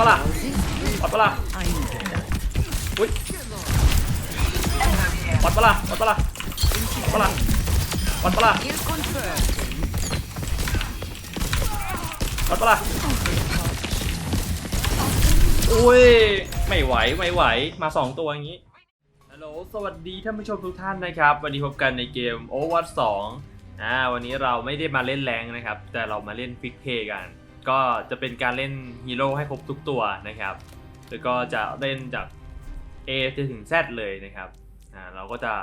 ปะล่ะวัดปะล่ะอุ้ยวัดปะล่ะวัดปะล่ะวัดปะล่ะวัดปะล่ะ Kill confirmed. วัดปะล่ะอุ้ย ไม่ไหว ไม่ไหว มาสองตัวอย่างนี้ ฮัลโหล สวัสดีท่านผู้ชมทุกท่านนะครับ วันนี้พบกันในเกม Overwatch 2อ่า วันนี้เราไม่ได้มาเล่นแรงนะครับ แต่เรามาเล่นฟิกเพย์กัน ก็จะเป็นการเล่นฮีโร่ให้ครบทุกตัวนะครับ แล้วก็จะเล่นจาก A จนถึง Z เลยนะครับอ่าเราก็จะ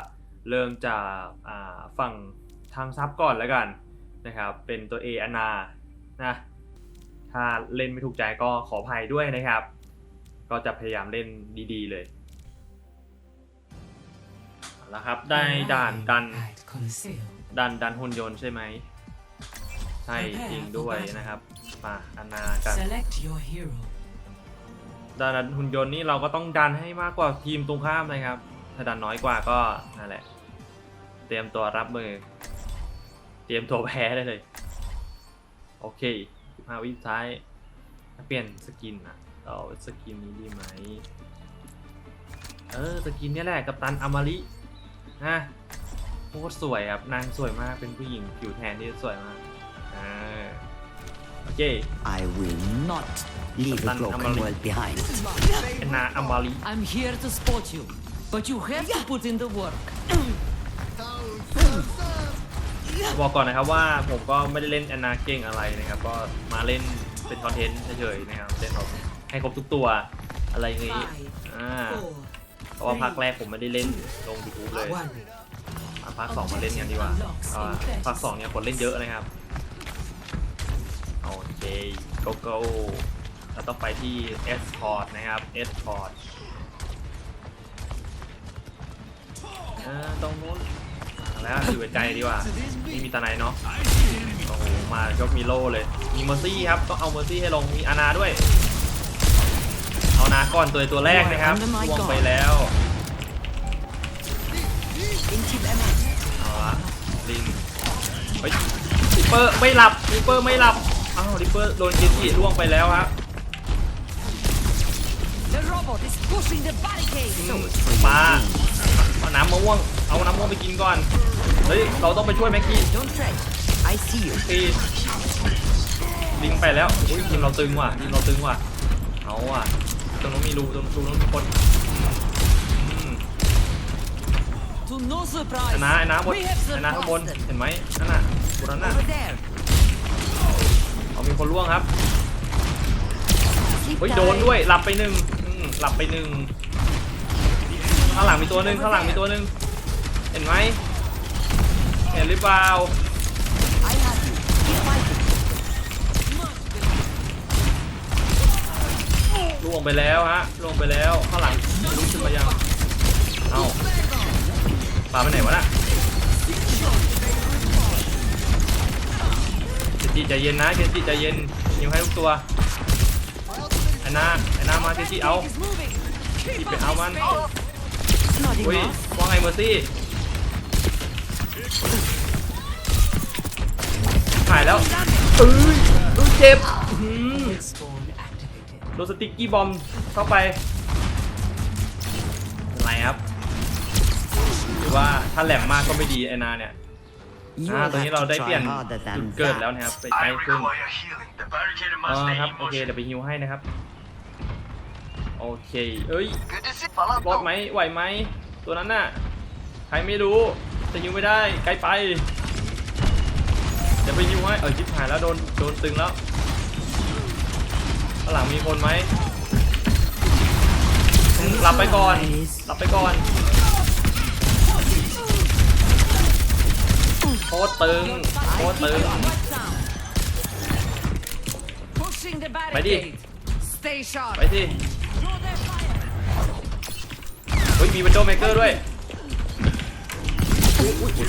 เริ่มจากอ่าฝั่งทางซับก่อนแล้วกันนะครับ เป็นตัว A อนานะถ้าเล่นไม่ถูกใจก็ขออภัยด้วยนะครับ ก็จะพยายามเล่นดีๆเลยเอาละครับ ได้ด่านดัน At Coliseum. ดันดันหุ่นยนต์ใช่ไหมใช่จริงด้วยนะครับ มาอนากัน Select your hero. ดันดันหุ่นยนต์นี่เราก็ต้องดันให้มากกว่าทีมตรงข้ามนะครับ ถ้าดันน้อยกว่าก็นั่นแหละ เตรียมตัวรับมือ เตรียมตัวแพ้ได้เลย โอเค15วิสุดท้าย เปลี่ยนสกินอะเราสกินนี้ดีไหม เออสกินเนี้แหละกับตันอามารินะโคตรสวยครับนางสวยมากเป็นผู้หญิงผิวแทนที่สวยมากอ่า โอเค I will not leave a Captain broken Amalie. world behind. แอนนาอามาริ I'm here to spot you, but you have to put in the work. บอกก่อนนะครับว่าผมก็ไม่ได้เล่นแอนนาเก่งอะไรนะครับ ก็มาเล่นเป็นคอนเทนต์เฉยๆนะครับเล่นแบบให้ครบทุกตัวอะไรอย่างงี้ Five, อ่า four, เพราะว่าภาคแรกผมไม่ได้เล่นลง YouTube เลย One. อะภาคสองมาเล่นกันดีกว่าอ่าภาคสองเนี่ยคนเล่นเยอะนะครับ โอเคโกโก้เราต้องไปที่เอสพอร์ตนะครับเอสพอร์ตตรงนู้นแล้วอยู่ไกลดีกว่านี่มีตาไหนเนาะโอ้โหมายกมีโล่เลย มีเมอร์ซี่ครับต้องเอาเมอร์ซี่ให้ลงมีอานาด้วย เอานาก่อนตัวตัวแรกนะครับล่วงไปแล้วเอาละลิงเฮ้ยริปเปอร์ไม่หลับริเปอร์ไม่หลับ อ้าวริปเปอร์โดนเกจิล่วงไปแล้วฮะ The robot is pushing the barricade. มาเอาน้ำมะม่วง เอาน้ำมะม่วงไปกินก่อน เฮ้ย เราต้องไปช่วยแม็กกี้ Don't fret. I see you. ตีลิงไปแล้วอุ้ยทีมเราตึงว่ะทีมเราตึงว่ะเอาว่ะตรงนู้นมีรูตรงตรงนู้นมีคนอืม To no ไอ้ surprise. น้าไอ้น้าบน We have ไอ้น้าข้างบน surpassed them. เห็นไหมนั่นน่ะบนนั้นน่ะ Over there. เอามีคนล่วงครับ Sleep เฮ้ยโดน tight. ด้วยหลับไปหนึ่งอืมหลับไปหนึ่งข้างหลังมีตัวหนึ่งข้างหลังมีตัวหนึ่งเห็นไหมเห็นหรือเปล่า I have you. Keep fighting. ล่วงไปแล้วฮะล่วงไปแล้วข้างหลังลุกขึ้นมายังเอ้าปาไปไหนวะน่ะ จิใจเย็นนะเจนจิใจเย็นยิงให้ทุกตัวไอ้หน้าไอ้หน้ามาเจนจิเอาจิไปเอามันอุ้ยว่าไงเมอร์ซี่หายแล้วเอ้ยเอ้ยเจ็บอื้อหือ Spawn activated. โดนสติ๊กกี้บอมเข้าไปเป็นไรครับ หรือว่าถ้าแหลมมากก็ไม่ดีไอนาเนี่ย อ่า will ตอนนี้ have เรา to ได้เปลี่ย try น harder จุด than เกิดแล้วนะค that. รับไปใกล้ I ขึ้น require healing. The barricade อ๋อ must stay ครับ in โอเค motion. เดี๋ยวไปฮิวให้นะครับโอเคเอ้ย Good to see. Follow รอดไหมไหวไหมตัวนั้นน่ะใครไม่รู้จะฮิวไม่ได้ไกลไปเดี๋ยวไปฮิวให้เออชิบหายแล้วโดนโดนตึงแล้วข้างหลังมีคนไหมหลับไปก่อนหลับไปก่อน โคตรตึงโคตรตึง What's down? Pushing the Ready? barricade. Stay sharp. ไปสิเฮ้ยมีวินโดว์เมเกอร์ด้วยอุ๊ยอุ๊ยอุ๊ย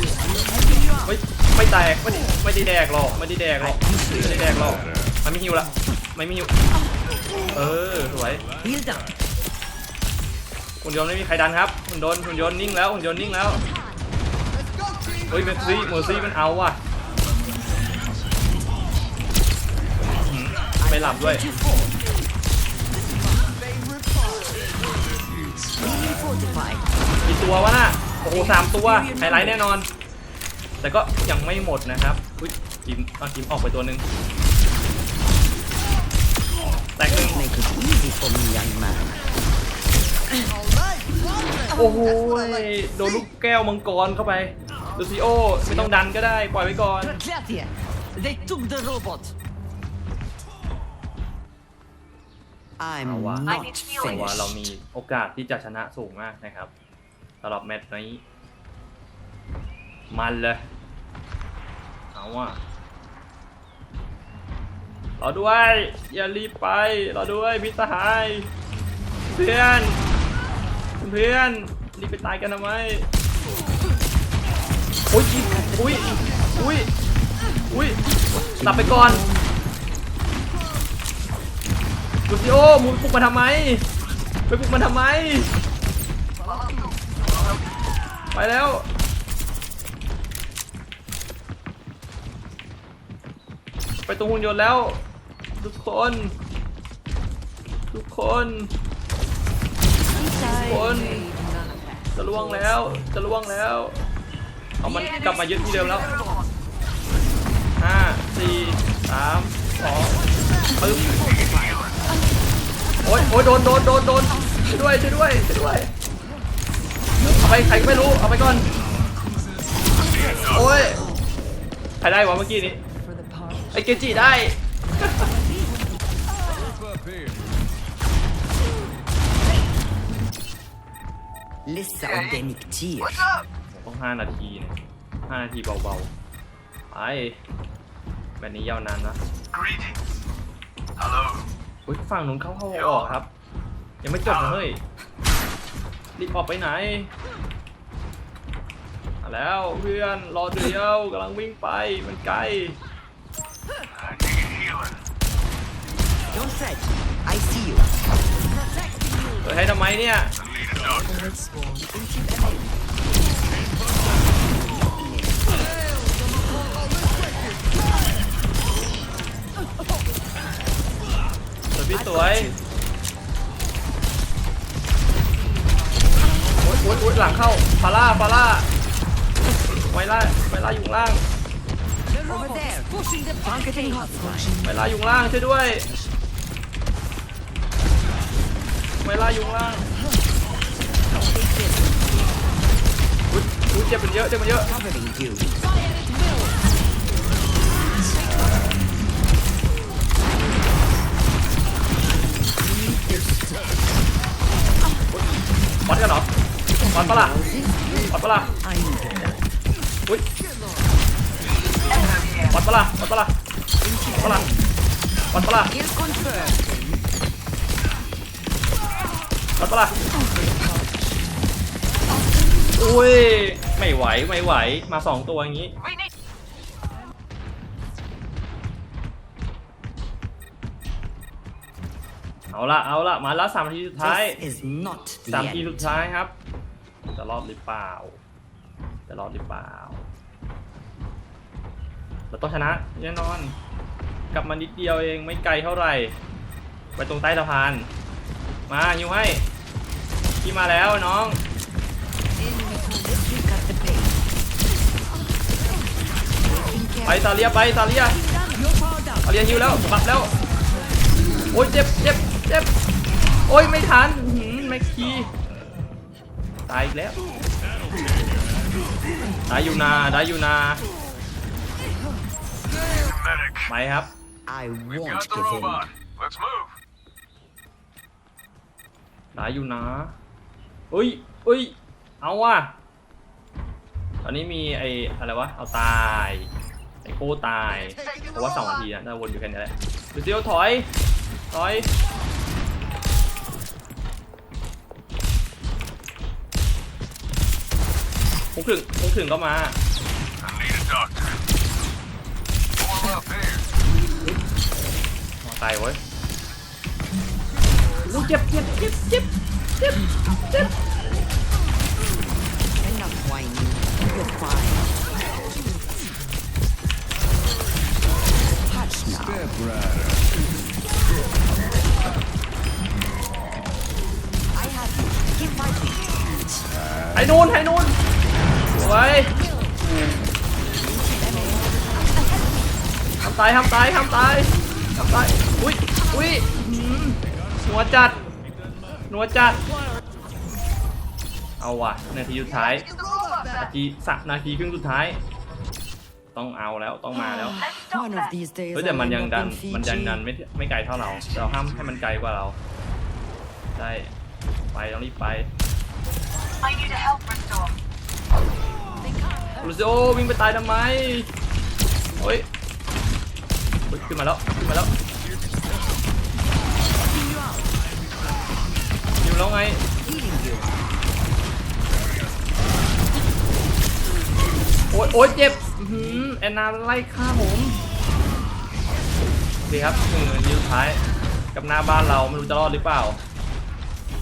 เฮ้ยไม่แตกไม่ได้ไม่ได้แดกหรอกไม่ได้แดกหรอกไม่ได้แดกหรอกมันไม่ฮิวละมันไม่ฮิวเออสวย Heal down. หุ่นยนต์ไม่มีใครดันครับหุ่นยนต์หุ่นยนต์นิ่งแล้วหุ่นยนต์นิ่งแล้ว เฮ้ยเมซี่เมซี่มันเอาว่ะไปหลับด้วยกี่ตัววะน่ะโอ้โหสามตัวไฮไลท์แน่นอน แต่ก็ยังไม่หมดนะครับอุ้ยจิมเอาจิมออกไปตัวหนึ่งแตกหนึ่งโอ้โหโดนลูกแก้วมังกรเข้าไป ลูซิโอ ไม่ต้องดันก็ได้ ปล่อยไว้ก่อน Проклятие! They took the robot. I'm Oh, wow. not ถือว่าเรา finished. มีโอกาสที่จะชนะสูงมากนะครับสำหรับแมตช์นี้ มันเลย เอาว่ะรอด้วย อย่ารีบไปรอด้วยมิตรสหาย เพื่อน เพื่อนรีบไปตายกันทำไมโ อ้ยอุ้ยอุ้ยอุ้ยตับไปก่อนลูซิโอมึงปลุกมันทำไมไปปลุกมันทำไม ไปแล้วไปตรงหุ่นยนต์แล้ว ทุกคน ทุกคนทุกคนจะล่วงแล้วจะล่วงแล้ว เอามันกลับมายึดที่เดิมแล้วห้าสี่สามสองปึ๊บโอ้ยโอ้ยโดนโดนโดนโดนช่วยด้วยช่วยด้วยช่วยด้วย เอาไปใครไม่รู้ เอาไปก่อน โอ้ย ใครได้วะเมื่อกี้นี้ ไอเกจิได้ لسه قدامك كتير ห้านาทีเนี่ยห้านาทีเบาๆ ไป แบบนี้ยาวนานนะอุ้ยฝั่งนู้นเข้าเข้าออกครับ ยังไม่จบนะเฮ้ย รีบออกไปไหนแล้วเพื่อนรอเดียวกำลังวิ่งไปมันไกล I ะเปิดให้ทำไมเนี่ย พี่สวยโอ๊ยโอ๊ยโอ๊ยหลังเข้าฟาร่าฟาร่าไวล่าไวล่าอยู่ข้างล่าง Over there. Pushing the Targeting hostile. ไวล่าอยู่ข้างล่างช่วยด้วยไวล่าอยู่ข้างล่างอุ๊ยอุ๊ยเจ็บมันเยอะเจ็บมันเยอะ Covering you. วัดกันเหรอวัดปะล่ะวัดปะล่ะอุ้ยวัดปะล่ะวัดปะล่ะวัดปะล่ะวัดปะล่ะ Kill confirmed. วัดปะล่ะอุ้ยไม่ไหวไม่ไหวมาสองตัวอย่างงี้ เอาละเอาละมาแล้วสามนาทีสุดท้าย This is not สาม the นาทีสุด end. ท้ายครับ จะรอดหรือเปล่า จะรอดหรือเปล่า เราต้องชนะแน่นอน กลับมานิดเดียวเองไม่ไกลเท่าไหร่ ไปตรงใต้สะพาน มายิวให้พี่มาแล้วน้อง Cut the pace. ไปซาเลียไปซาเลีย You're powered up. ซาเลียฮิวแล้วบับแล้วโอ้ยเจ็บเจ็บ เจ็บ โอ้ยไม่ทันอื้อหือแม็กคีตายอีกแล้วได้อยู่นาได้อยู่นา Medic. ไปครับ I We've won't got the give in. robot. Let's move. ได้อยู่นะอุ้ยอุ้ย เอาว่ะ ตอนนี้มีไอ้อะไรวะ เอาตาย ไอ้โก้ตาย เพราะว่าสองนาทีนะน่าวนอยู่แค่นี้แหละดูซิโอถอย ถอย คุกถึงคุกถึงก็มาตายเว้ยลูกเจ็บเจ็บเจ็บเจ็บเจ็บจ็บ Enough whining. You're ไอ้นูนไอ้นูน ไว้ทำตายทำตายทำตายทำตาย อุ้ยอุ้ยหืมหัวจัดหัวจัด เอาว่ะ นาทีสุดท้าย นาทีสักนาทีครึ่งสุดท้าย ต้องเอาแล้วต้องมาแล้ว One of these days. เฮ้ยแต่มัน I'll ยัง end up ดัน in มันยัง Fiji. ดันไม่ไม่ไกลเท่าเรา เราห้ามให้มันไกลกว่าเรา ได้ ไปต้องรีบไป ลูซิโอวิ่งไปตายทำไมโอ้ยเฮ้ยขึ้นมาแล้วขึ้นมาแล้วอยู่แล้วไง Healing you. โอ๊ยโอ๊ยเจ็บอื้อหือแอนนาไล่ฆ่าผมดีครับหนึ่งนาทีสุดท้ายกับหน้าบ้านเราไม่รู้จะรอดหรือเปล่า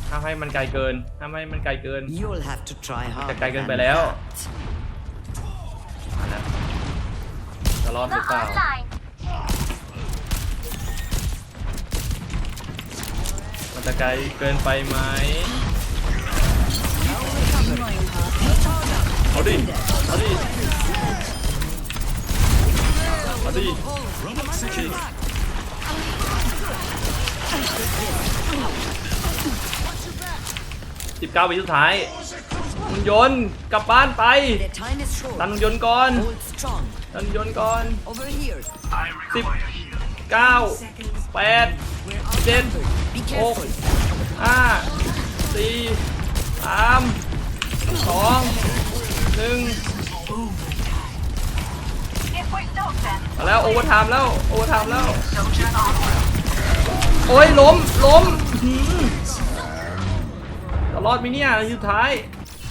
ห้ามให้มันไกลเกินห้ามให้มันไกลเกิน You'll have to try hard. จะไกลเกินไปแล้ว จะรอดหรือเปล่า มันจะไกลเกินไปไหมเอาดิ เอาดิ เอาดิสิบเก้าวิสุดท้ายหุ่นยนต์กลับบ้านไป The time is short. ตันหุ่นยนต์ก่อน Hold strong. ตันหุ่นยนต์ก่อน Over here. I require healing. เก้าแปด We're เจ็ด outnumbered. Be หก careful. ห้าสี่สามสองหนึ่ง If we stop them, มาแล้วโอเวอร์ไทม์แล้วโอเวอร์ไทม์แล้ว soldiers onward. โอ้ยล้มล้มหืมจะรอดไหมเนี่ยนาทีสุดท้าย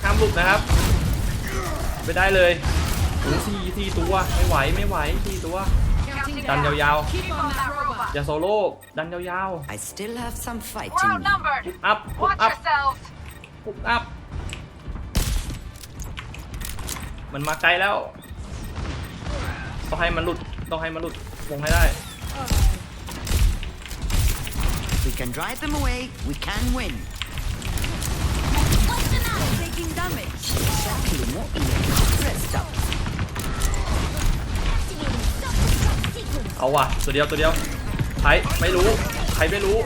ห้ามหลุดนะครับ ไปได้เลยโอ้ย สี่สี่ตัวไม่ไหวไม่ไหวสี่ตัว ดันยาว Keep on that robot. ๆอย่าโซโล่ดันยาว I still have some fight We're in me. outnumbered. ๆอัพปุ๊บ Watch อัพ yourselves. ปุ๊บอัพ มันมาไกลแล้ว ต้องให้มันหลุด ต้องให้มันหลุดวงให้ได้ We can drive them away. We can win. Taking damage. Exactly what we Pressed up. เอาว่ะตัวเดียวตัวเดียวใครไม่รู้ใครไม่รู้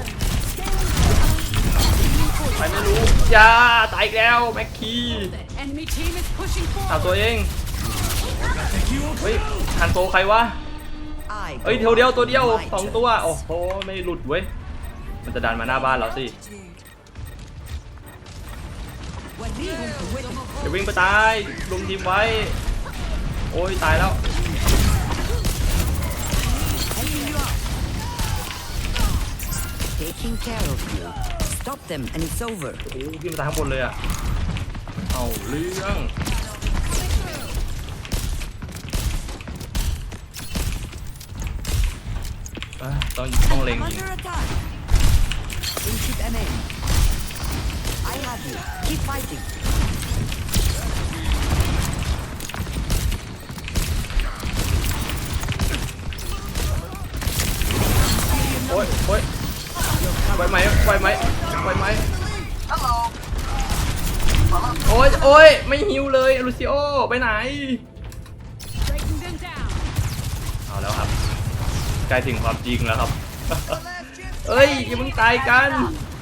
ใครไม่รู้อย่าตายแล้วแม็กคีเอาตัวเองเฮ้ยฮันโซใครวะเอ้ยเดียวเดียวตัวเดียวสองตัวโอ้โหไม่หลุดเว้ยมันจะดันมาหน้าบ้านเราสิจะวิ่งไปตายลุมทีมไว้ โอ้ยตายแล้ว Taking care of you. Stop them and it's over. โอ้โหขึ้นมาตายข้างบนเลยอ่ะ เอาเรื่อง เอ้ยต้องต้องเล็งยิง Under attack. Into an end. I have you. Keep fighting. ไหวไหมไหวไหมไหวไหม Hello. โอ้ยโอ้ยไม่หิวเลยลูซิโอไปไหน Breaking them down. เอาแล้วครับใกล้ถึงความจริงแล้วครับเอ้ยอย่ามึงตายกัน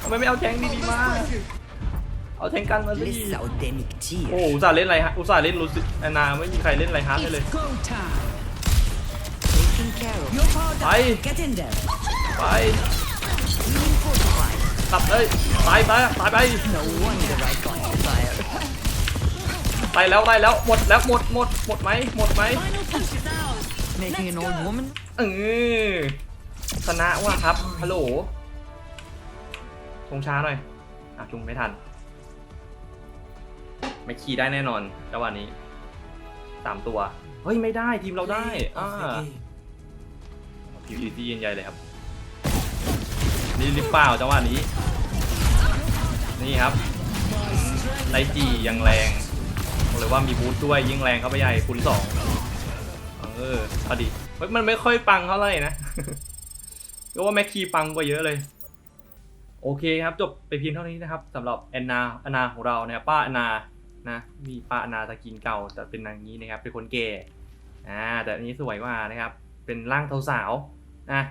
ทำไมไม่เอาแทงดีๆมาเอาแทงกันมาสิ Lysaldenic โอ้ tear. อุตส่าห์เล่นอะไรฮะอุตส่าห์เล่นลูซิแอนนาไม่มีใครเล่นอะไรฮาร์ดให้เลย Go time. Taking care fortified. กลับเลยตายไปตายไป No wonder I got the fire. ตายแล้วตายแล้วหมดแล้วหมดหมดหมดไหมหมดไหม Final push is ours. Making an old woman? เออชนะว่ะครับฮัลโหลชงช้าหน่อยอะชงไม่ทัน ไม่ขี่ได้แน่นอนจังหวะนี้สามตัว เฮ้ย ไม่ได้ทีมเราได้อ่าทีมอีซี่ยินใหญ่เลยครับ นี่รือเปล่าจังหวะนี้ นี่ครับไลจียังแรงบอกเลยว่ามีบูทด้วยยิ่งแรงเข้าไปใหญ่คูณสองเออพอดีเฮ้ยมันไม่ค่อยปังเท่าไหร่นะก็ว่าแม็กคีปังกว่าเยอะเลย โอเคครับ จบไปเพียงเท่านี้นะครับสำหรับแอนนาแอนนาของเราเนะครับป้าแอนนานะมีป้าแอนนาตะกินเก่าแต่เป็นนางนี้นะครับ เป็นคนเกย์อ่าแต่อันนี้สวยกว่านะครับ เป็นร่างสาวๆนะ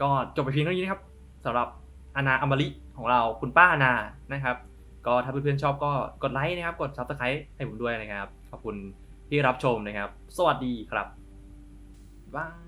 ก็จบไปเพียงเท่านี้นะครับ สำหรับอนาอมริของเราคุณป้าอนานะครับ ก็ถ้าเพื่อนๆชอบก็กดไลค์นะครับ กดซับสไครต์ให้ผมด้วยนะครับ ขอบคุณที่รับชมนะครับ สวัสดีครับบาย